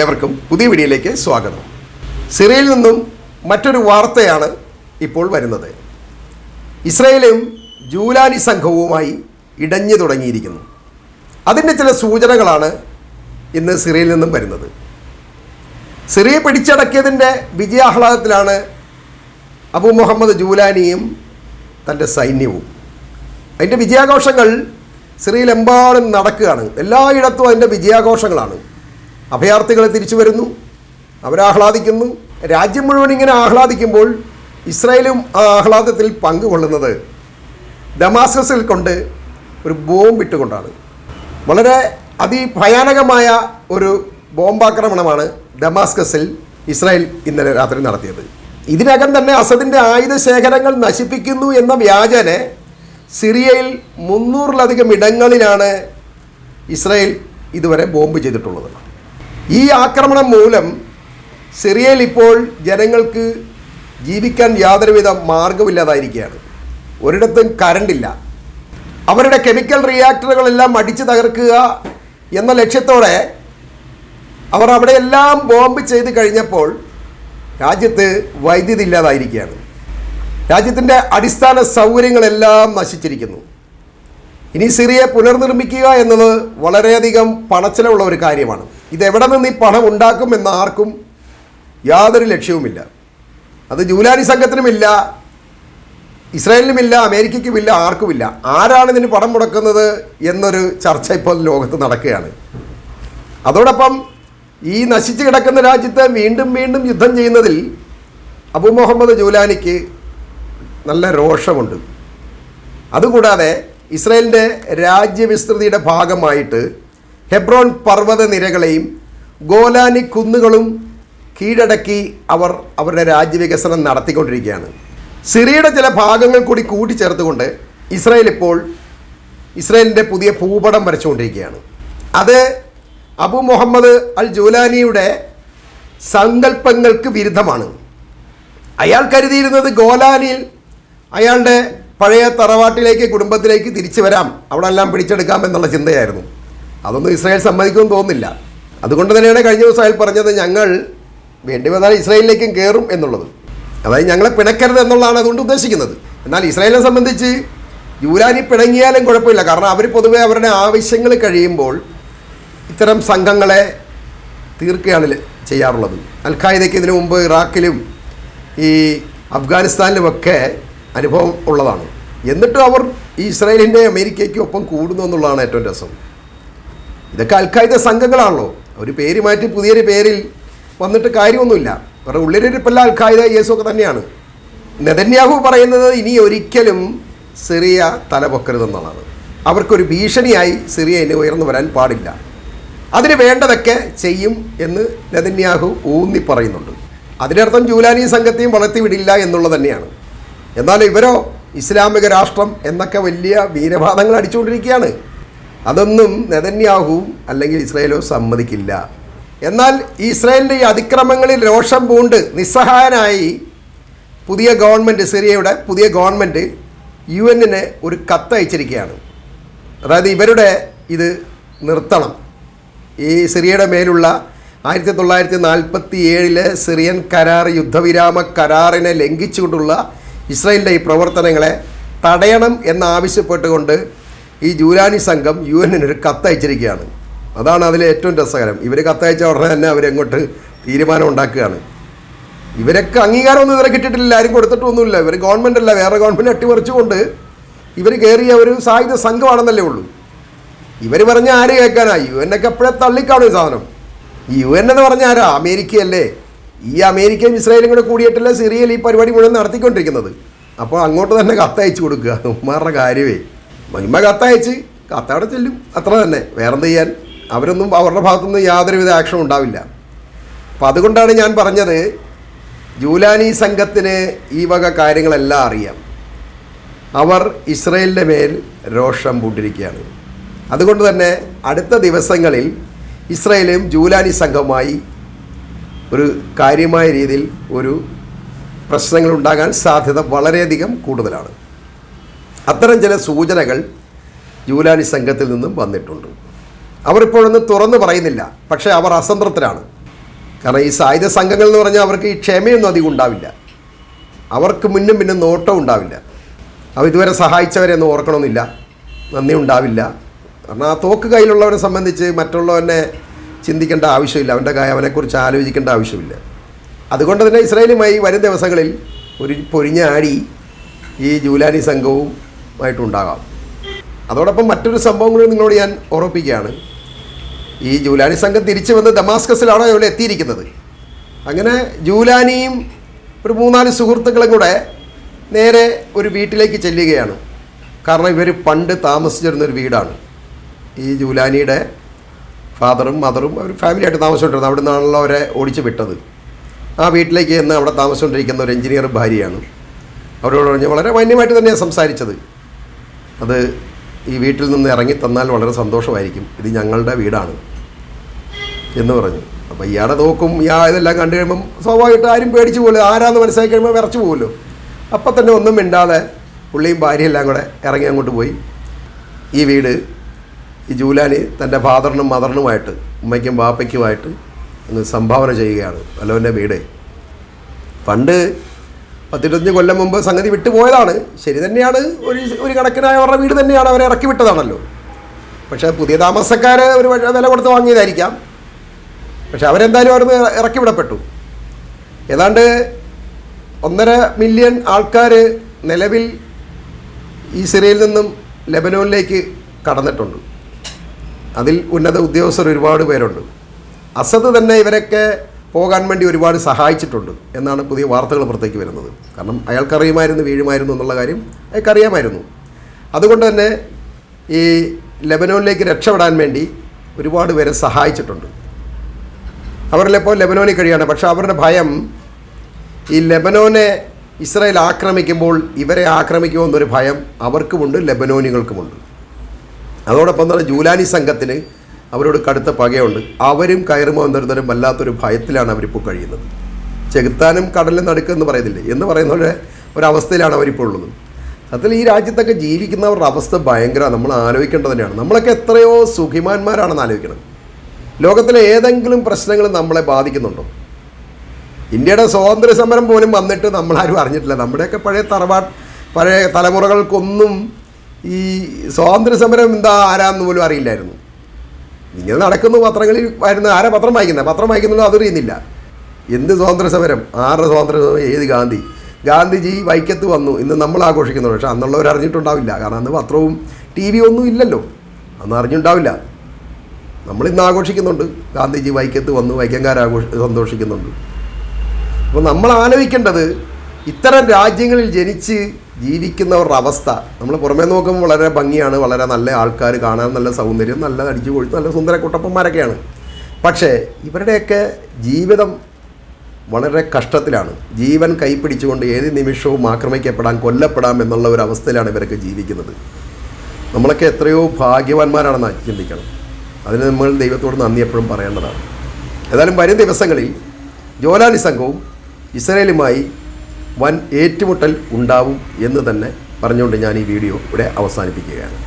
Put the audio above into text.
ഏവർക്കും പുതിയ വീഡിയോയിലേക്ക് സ്വാഗതം. സിറിയയിൽ നിന്നും മറ്റൊരു വാർത്തയാണ് ഇപ്പോൾ വരുന്നത്. ഇസ്രയേലും ജൂലാനി സംഘവുമായി ഇടഞ്ഞു തുടങ്ങിയിരിക്കുന്നു. അതിന്റെ ചില സൂചനകളാണ് ഇന്ന് സിറിയയിൽ നിന്നും വരുന്നത്. സിറിയ പിടിച്ചടക്കിയതിന്റെ വിജയാഹ്ലാദത്തിലാണ് അബു മുഹമ്മദ് ജൂലാനിയും തന്റെ സൈന്യവും. അതിന്റെ വിജയാഘോഷങ്ങൾ സിറിയയിലെമ്പാടും നടക്കുകയാണ്. എല്ലായിടത്തും അതിന്റെ വിജയാഘോഷങ്ങളാണ്. അഭയാർത്ഥികൾ തിരിച്ചു വരുന്നു. അവരാഹ്ലാദിക്കുന്നു രാജ്യം മുഴുവൻ ഇങ്ങനെ ആഹ്ലാദിക്കുമ്പോൾ ഇസ്രായേലും ആ ആഹ്ലാദത്തിൽ പങ്കുകൊള്ളുന്നത് ദമാസ്കസിൽ കൊണ്ട് ഒരു ബോംബ് ഇട്ടുകൊണ്ടാണ്. വളരെ അതിഭയാനകമായ ഒരു ബോംബാക്രമണമാണ് ദമാസ്കസിൽ ഇസ്രായേൽ ഇന്നലെ രാത്രി നടത്തിയത്. ഇതിനകം തന്നെ അസദിന്റെ ആയുധ ശേഖരങ്ങൾ നശിപ്പിക്കുന്നു എന്ന വ്യാജനെ സിറിയയിൽ മുന്നൂറിലധികം ഇടങ്ങളിലാണ് ഇസ്രായേൽ ഇതുവരെ ബോംബ് ചെയ്തിട്ടുള്ളത്. ഈ ആക്രമണം മൂലം സിറിയയിൽ ഇപ്പോൾ ജനങ്ങൾക്ക് ജീവിക്കാൻ യാതൊരുവിധ മാർഗമില്ലാതായിരിക്കുകയാണ്. ഒരിടത്തും കരണ്ടില്ല അവരുടെ കെമിക്കൽ റിയാക്ടറുകളെല്ലാം അടിച്ചു തകർക്കുക എന്ന ലക്ഷ്യത്തോടെ അവർ അവിടെയെല്ലാം ബോംബ് ചെയ്ത് കഴിഞ്ഞപ്പോൾ രാജ്യത്ത് വൈദ്യുതി ഇല്ലാതായിരിക്കുകയാണ്. രാജ്യത്തിന്റെ അടിസ്ഥാന സൗകര്യങ്ങളെല്ലാം നശിച്ചിരിക്കുന്നു. ഇനി സിറിയെ പുനർനിർമ്മിക്കുക എന്നത് വളരെയധികം പണച്ചിലവുള്ള ഒരു കാര്യമാണ്. ഇതെവിടെ നിന്ന് ഈ പണം ഉണ്ടാക്കും ആർക്കും യാതൊരു ലക്ഷ്യവുമില്ല. അത് ജൂലാനി സംഘത്തിനുമില്ല ഇസ്രായേലിനുമില്ല അമേരിക്കയ്ക്കുമില്ല ആർക്കുമില്ല. ആരാണ് ഇതിന് പണം മുടക്കുന്നത് എന്നൊരു ചർച്ച ഇപ്പോൾ ലോകത്ത് നടക്കുകയാണ്. അതോടൊപ്പം ഈ നശിച്ചു കിടക്കുന്ന രാജ്യത്തെ വീണ്ടും വീണ്ടും യുദ്ധം ചെയ്യുന്നതിൽ അബു മുഹമ്മദ് ജൂലാനിക്ക് നല്ല രോഷമുണ്ട്. അതുകൂടാതെ ഇസ്രായേലിന്റെ രാജ്യവിസ്തൃതിയുടെ ഭാഗമായിട്ട് ഹെബ്രോൺ പർവത നിരകളെയും ഗോലാനി കുന്നുകളും കീഴടക്കി അവർ അവരുടെ രാജ്യവികസനം നടത്തിക്കൊണ്ടിരിക്കുകയാണ്. സിറിയയുടെ ചില ഭാഗങ്ങൾ കൂടി കൂട്ടിച്ചേർത്തുകൊണ്ട് ഇസ്രായേൽ ഇപ്പോൾ ഇസ്രായേലിന്റെ പുതിയ ഭൂപടം വരച്ചുകൊണ്ടിരിക്കുകയാണ്. അത് അബു മുഹമ്മദ് അൽ ജോലാനിയുടെ സങ്കല്പങ്ങൾക്ക് വിരുദ്ധമാണ്. അയാൾ കരുതിയിരുന്നത് ഗോലാനിയിൽ അയാളുടെ പഴയ തറവാട്ടിലേക്ക് കുടുംബത്തിലേക്ക് തിരിച്ചു വരാം. അവിടെ എല്ലാം പിടിച്ചെടുക്കാം എന്നുള്ള ചിന്തയായിരുന്നു. അതൊന്നും ഇസ്രായേൽ സമ്മതിക്കുമെന്ന് തോന്നുന്നില്ല. അതുകൊണ്ട് തന്നെയാണ് കഴിഞ്ഞ ദിവസം അയാൾ പറഞ്ഞത് ഞങ്ങൾ വേണ്ടി വന്നാൽ ഇസ്രായേലിലേക്കും കയറും എന്നുള്ളത്. അതായത് ഞങ്ങളെ പിണക്കരുത് എന്നുള്ളതാണ് അതുകൊണ്ട് ഉദ്ദേശിക്കുന്നത്. എന്നാൽ ഇസ്രായേലിനെ സംബന്ധിച്ച് യൂരാനി പിണങ്ങിയാലും കുഴപ്പമില്ല. കാരണം അവർ പൊതുവേ അവരുടെ ആവശ്യങ്ങൾ കഴിയുമ്പോൾ ഇത്തരം സംഘങ്ങളെ തീർക്കുകയാണ് ചെയ്യാറുള്ളത്. അൽഖായിദയ്ക്ക് ഇതിനു മുമ്പ് ഇറാഖിലും ഈ അഫ്ഗാനിസ്ഥാനിലുമൊക്കെ അനുഭവം ഉള്ളതാണ്. എന്നിട്ടും അവർ ഈ ഇസ്രായേലിന്റെ അമേരിക്കയ്ക്കും ഒപ്പം കൂടുന്നു എന്നുള്ളതാണ് ഏറ്റവും രസം. ഇതൊക്കെ അൽ ഖായിദ സംഘങ്ങളാണല്ലോ. ഒരു പേര് മാറ്റി പുതിയൊരു പേരിൽ വന്നിട്ട് കാര്യമൊന്നുമില്ല. അവരുടെ ഉള്ളിലിരിപ്പല്ല അൽ ഖായിദ യേസൊക്കെ തന്നെയാണ്. നെതന്യാഹു പറയുന്നത് ഇനി ഒരിക്കലും സിറിയ തലപൊക്കരുതെന്നുള്ളതാണ്. അവർക്കൊരു ഭീഷണിയായി സിറിയ ഇനി ഉയർന്നു വരാൻ പാടില്ല. അതിന് വേണ്ടതൊക്കെ ചെയ്യും എന്ന് നെതന്യാഹു ഊന്നി പറയുന്നുണ്ട്. അതിനർത്ഥം ജൂലാനി സംഘത്തെയും വളർത്തിവിടില്ല എന്നുള്ളത് തന്നെയാണ്. എന്നാൽ ഇവരോ ഇസ്ലാമിക രാഷ്ട്രം എന്നൊക്കെ വലിയ വീരവാദങ്ങൾ അടിച്ചുകൊണ്ടിരിക്കുകയാണ്. അതൊന്നും നെതന്യാഹുവും അല്ലെങ്കിൽ ഇസ്രായേലോ സമ്മതിക്കില്ല. എന്നാൽ ഇസ്രയേലിന്റെ ഈ അതിക്രമങ്ങളിൽ രോഷം പൂണ്ട് നിസ്സഹായനായി പുതിയ ഗവൺമെന്റ് സിറിയയുടെ പുതിയ ഗവൺമെന്റ് യു എന്നിന് ഒരു കത്ത് അയച്ചിരിക്കുകയാണ്. അതായത് ഇവരുടെ ഇത് നിർത്തണം. ഈ സിറിയയുടെ മേലുള്ള ആയിരത്തി തൊള്ളായിരത്തി നാൽപ്പത്തി ഏഴിലെ സിറിയൻ കരാർ യുദ്ധവിരാമ കരാറിനെ ലംഘിച്ചുകൊണ്ടുള്ള ഇസ്രായേലിന്റെ ഈ പ്രവർത്തനങ്ങളെ തടയണം എന്നാവശ്യപ്പെട്ടുകൊണ്ട് ഈ ജൂലാനി സംഘം യു എന്നിനൊരു കത്തയച്ചിരിക്കുകയാണ് അതാണ് അതിലെ ഏറ്റവും രസകരം. ഇവർ കത്തയച്ച ഉടനെ തന്നെ അവരെങ്ങോട്ട് തീരുമാനം ഉണ്ടാക്കുകയാണ്. ഇവരൊക്കെ അംഗീകാരമൊന്നും ഇവരെ കിട്ടിയിട്ടില്ല. ആരും കൊടുത്തിട്ടൊന്നുമില്ല. ഇവർ ഗവൺമെന്റ് അല്ല. വേറെ ഗവൺമെന്റ് അട്ടിമറിച്ചുകൊണ്ട് ഇവർ കയറിയ ഒരു സായുധ സംഘമാണെന്നല്ലേ ഉള്ളൂ. ഇവർ പറഞ്ഞ ആര് കേൾക്കാനാ? യു എൻ ഒക്കെ എപ്പോഴേ തള്ളിക്കാണും സാധനം. യു എൻ എന്ന് പറഞ്ഞ ആരാ? അമേരിക്കയല്ലേ. ഈ അമേരിക്കയും ഇസ്രായേലും കൂടെ കൂടിയിട്ടല്ലേ സിറിയയിൽ ഈ പരിപാടി മുഴുവൻ നടത്തിക്കൊണ്ടിരിക്കുന്നത്. അപ്പോൾ അങ്ങോട്ട് തന്നെ കത്തയച്ചു കൊടുക്കുക. ഉമ്മാരുടെ കാര്യമേ. മഹിമ കത്തയച്ച് കത്തവിടെ ചെല്ലും. അത്ര തന്നെ. വേറെന്ത് ചെയ്യാൻ? അവരൊന്നും അവരുടെ ഭാഗത്തുനിന്ന് യാതൊരുവിധ ആക്ഷൻ ഉണ്ടാവില്ല. അപ്പം അതുകൊണ്ടാണ് ഞാൻ പറഞ്ഞത് ജൂലാനി സംഘത്തിന് ഈ വക കാര്യങ്ങളെല്ലാം അറിയാം. അവർ ഇസ്രയേലിന്റെ മേൽ രോഷം പൂട്ടിരിക്കുകയാണ്. അതുകൊണ്ട് തന്നെ അടുത്ത ദിവസങ്ങളിൽ ഇസ്രയേലും ജൂലാനി സംഘവുമായി ഒരു കാര്യമായ രീതിയിൽ ഒരു പ്രശ്നങ്ങൾ ഉണ്ടാകാൻ സാധ്യത വളരെയധികം കൂടുതലാണ്. അത്തരം ചില സൂചനകൾ ജൂലാനി സംഘത്തിൽ നിന്നും വന്നിട്ടുണ്ട്. അവരിപ്പോഴൊന്നും തുറന്നു പറയുന്നില്ല. പക്ഷേ അവർ അസംതൃപ്തരാണ്. കാരണം ഈ സായുധ സംഘങ്ങൾ എന്ന് പറഞ്ഞാൽ അവർക്ക് ഈ ക്ഷമയൊന്നും അധികം ഉണ്ടാവില്ല. അവർക്ക് മുന്നും പിന്നും നോട്ടം ഉണ്ടാവില്ല. അവർ ഇതുവരെ സഹായിച്ചവരെ ഒന്നും ഓർക്കണമെന്നില്ല. നന്ദി ഉണ്ടാവില്ല. കാരണം ആ തോക്ക് കയ്യിലുള്ളവരെ സംബന്ധിച്ച് മറ്റുള്ളവനെ ചിന്തിക്കേണ്ട ആവശ്യമില്ല. അവന്റെ കാര്യം അവനെക്കുറിച്ച് ആലോചിക്കേണ്ട ആവശ്യമില്ല. അതുകൊണ്ട് തന്നെ ഇസ്രായേലുമായി വരും ദിവസങ്ങളിൽ ഒരു പൊരിഞ്ഞാടി ഈ ജൂലാനി സംഘവും ആയിട്ടുണ്ടാകാം. അതോടൊപ്പം മറ്റൊരു സംഭവം കൂടി നിങ്ങളോട് ഞാൻ ഓർമ്മിപ്പിക്കുകയാണ്. ഈ ജൂലാനി സംഘം തിരിച്ചു വന്ന് ദമാസ്കസിലാണ് ഇവിടെ എത്തിയിരിക്കുന്നത്? അങ്ങനെ ജൂലാനിയും ഒരു മൂന്നാൽ സുഹൃത്തുക്കളും കൂടെ നേരെ ഒരു വീട്ടിലേക്ക് ചെല്ലുകയാണ്. കാരണം ഇവർ പണ്ട് താമസിച്ചിരുന്ന ഒരു വീടാണ്. ഈ ജൂലാനിയുടെ ഫാദറും മദറും അവർ ഫാമിലിയായിട്ട് താമസിച്ചുകൊണ്ടിരുന്നത്. അവിടെ നിന്നാണല്ലോ അവരെ ഓടിച്ചു വിട്ടത്. ആ വീട്ടിലേക്ക് ചെന്ന് അവിടെ താമസിച്ചുകൊണ്ടിരിക്കുന്ന ഒരു എഞ്ചിനീയർ ഭാര്യയാണ്. അവരോട് പറഞ്ഞ് വളരെ മാന്യമായിട്ട് തന്നെയാണ് സംസാരിച്ചത്. അത് ഈ വീട്ടിൽ നിന്ന് ഇറങ്ങി തന്നാൽ വളരെ സന്തോഷമായിരിക്കും. ഇത് ഞങ്ങളുടെ വീടാണ് എന്ന് പറഞ്ഞു. അപ്പോൾ ഇയാളെ നോക്കും ഇയാൾ ഇതെല്ലാം കണ്ടു കഴിയുമ്പം സ്വാഭാവികമായിട്ട് ആരും പേടിച്ചു പോലും ആരാന്ന് മനസ്സിലാക്കി കഴിയുമ്പോൾ വിറച്ചു പോകുമല്ലോ അപ്പം തന്നെ ഒന്നും മിണ്ടാതെ പുള്ളിയും ഭാര്യയും എല്ലാം കൂടെ ഇറങ്ങി അങ്ങോട്ട് പോയി. ഈ വീട് ഈ ജൂലാനി തന്റെ ഫാദറിനും മദറിനുമായിട്ട് ഉമ്മയ്ക്കും ബാപ്പയ്ക്കുമായിട്ട് സംഭാവന ചെയ്യുകയാണ്. വല്ലവന്റെ വീട്. പണ്ട് പത്തിരുപത്തഞ്ച് കൊല്ലം മുമ്പ് സംഗതി വിട്ടുപോയതാണ്. ശരി തന്നെയാണ്. ഒരു ഒരു കണക്കിനായ അവരുടെ വീട് തന്നെയാണ് അവരെ ഇറക്കി വിട്ടതാണല്ലോ. പക്ഷേ പുതിയ താമസക്കാർ ഒരു വില കൊടുത്ത് വാങ്ങിയതായിരിക്കാം. പക്ഷെ അവരെന്തായാലും അവിടുന്ന് ഇറക്കി വിടപ്പെട്ടു. ഏതാണ്ട് ഒന്നര മില്യൺ ആൾക്കാർ നിലവിൽ ഈ നിന്നും ലെബനോനിലേക്ക് കടന്നിട്ടുണ്ട്. അതിൽ ഉന്നത ഉദ്യോഗസ്ഥർ ഒരുപാട് പേരുണ്ട്. അസദ് തന്നെ ഇവരൊക്കെ പോകാൻ വേണ്ടി ഒരുപാട് സഹായിച്ചിട്ടുണ്ട് എന്നാണ് പുതിയ വാർത്തകൾ പുറത്തേക്ക് വരുന്നത്. കാരണം അയാൾക്കറിയുമായിരുന്നു വീഴുമായിരുന്നു എന്നുള്ള കാര്യം അയാൾക്കറിയാമായിരുന്നു. അതുകൊണ്ട് തന്നെ ഈ ലെബനോനിലേക്ക് രക്ഷപ്പെടാൻ വേണ്ടി ഒരുപാട് പേരെ സഹായിച്ചിട്ടുണ്ട്. അവരിലിപ്പോൾ ലെബനോനിൽ കഴിയാണ്. പക്ഷേ അവരുടെ ഭയം ഈ ലെബനോനെ ഇസ്രായേൽ ആക്രമിക്കുമ്പോൾ ഇവരെ ആക്രമിക്കുമോ എന്നൊരു ഭയം അവർക്കുമുണ്ട് ലെബനോനികൾക്കുമുണ്ട്. അതോടൊപ്പം തന്നെ ജൂലാനി സംഘത്തിന് അവരോട് കടുത്ത പകയുണ്ട്. അവരും കയറുമോ എന്നൊരുതരം വല്ലാത്തൊരു ഭയത്തിലാണ് അവരിപ്പോൾ കഴിയുന്നത്. ചെകുത്താനും കടലിൽ നടുക്കെന്ന് പറയുന്നില്ലേ? എന്ന് പറയുന്ന ഒരവസ്ഥയിലാണ് അവരിപ്പോൾ ഉള്ളത്. സത്യത്തിൽ ഈ രാജ്യത്തൊക്കെ ജീവിക്കുന്നവരുടെ അവസ്ഥ ഭയങ്കര നമ്മൾ ആലോചിക്കേണ്ടത് തന്നെയാണ്. നമ്മളൊക്കെ എത്രയോ സുഖിമാന്മാരാണെന്ന് ആലോചിക്കണം. ലോകത്തിലെ ഏതെങ്കിലും പ്രശ്നങ്ങൾ നമ്മളെ ബാധിക്കുന്നുണ്ടോ? ഇന്ത്യയുടെ സ്വാതന്ത്ര്യ സമരം പോലും വന്നിട്ട് നമ്മളാരും അറിഞ്ഞിട്ടില്ല. നമ്മുടെയൊക്കെ പഴയ തറവാ പഴയ തലമുറകൾക്കൊന്നും ഈ സ്വാതന്ത്ര്യ സമരം എന്താ ആരാന്ന് പോലും അറിയില്ലായിരുന്നു. ഇങ്ങനെ നടക്കുന്നു പത്രങ്ങളിൽ വരുന്ന ആരാ പത്രം വായിക്കുന്നത്? പത്രം വായിക്കുന്നല്ലോ അതറിയുന്നില്ല എന്ത് സ്വാതന്ത്ര്യ സമരം? ആരുടെ സ്വാതന്ത്ര്യ സമരം? ഏത് ഗാന്ധി? ഗാന്ധിജി വൈക്കത്ത് വന്നു. ഇന്ന് നമ്മൾ ആഘോഷിക്കുന്നു പക്ഷെ അന്നുള്ളവർ അറിഞ്ഞിട്ടുണ്ടാവില്ല. കാരണം അന്ന് പത്രവും ടി വി ഒന്നും ഇല്ലല്ലോ. അന്ന് അറിഞ്ഞിട്ടുണ്ടാവില്ല. നമ്മളിന്ന് ആഘോഷിക്കുന്നുണ്ട്. ഗാന്ധിജി വൈക്കത്ത് വന്നു. വൈക്കംകാരാഘോഷ സന്തോഷിക്കുന്നുണ്ട്. അപ്പോൾ നമ്മൾ ആലോചിക്കേണ്ടത് ഇത്തരം രാജ്യങ്ങളിൽ ജനിച്ച് ജീവിക്കുന്നവരുടെ അവസ്ഥ നമ്മൾ പുറമേ നോക്കുമ്പോൾ വളരെ ഭംഗിയാണ് വളരെ നല്ല ആൾക്കാർ കാണാൻ നല്ല സൗന്ദര്യം നല്ല അടിച്ചു കൊഴുത്ത് നല്ല സുന്ദര കുട്ടപ്പന്മാരൊക്കെയാണ്. പക്ഷേ ഇവരുടെയൊക്കെ ജീവിതം വളരെ കഷ്ടത്തിലാണ്. ജീവൻ കൈപ്പിടിച്ചുകൊണ്ട് ഏത് നിമിഷവും ആക്രമിക്കപ്പെടാം കൊല്ലപ്പെടാം എന്നുള്ള ഒരു അവസ്ഥയിലാണ് ഇവരൊക്കെ ജീവിക്കുന്നത്. നമ്മളൊക്കെ എത്രയോ ഭാഗ്യവാന്മാരാണെന്ന് ചിന്തിക്കണം. അതിന് നമ്മൾ ദൈവത്തോട് നന്ദി എപ്പോഴും പറയേണ്ടതാണ്. ഏതായാലും വരും ദിവസങ്ങളിൽ ജോലാനി സംഘവും ഇസ്രയേലുമായി വൻ ഏറ്റുമുട്ടൽ ഉണ്ടാവും എന്ന് തന്നെ പറഞ്ഞുകൊണ്ട് ഞാൻ ഈ വീഡിയോ ഇവിടെ അവസാനിപ്പിക്കുകയാണ്.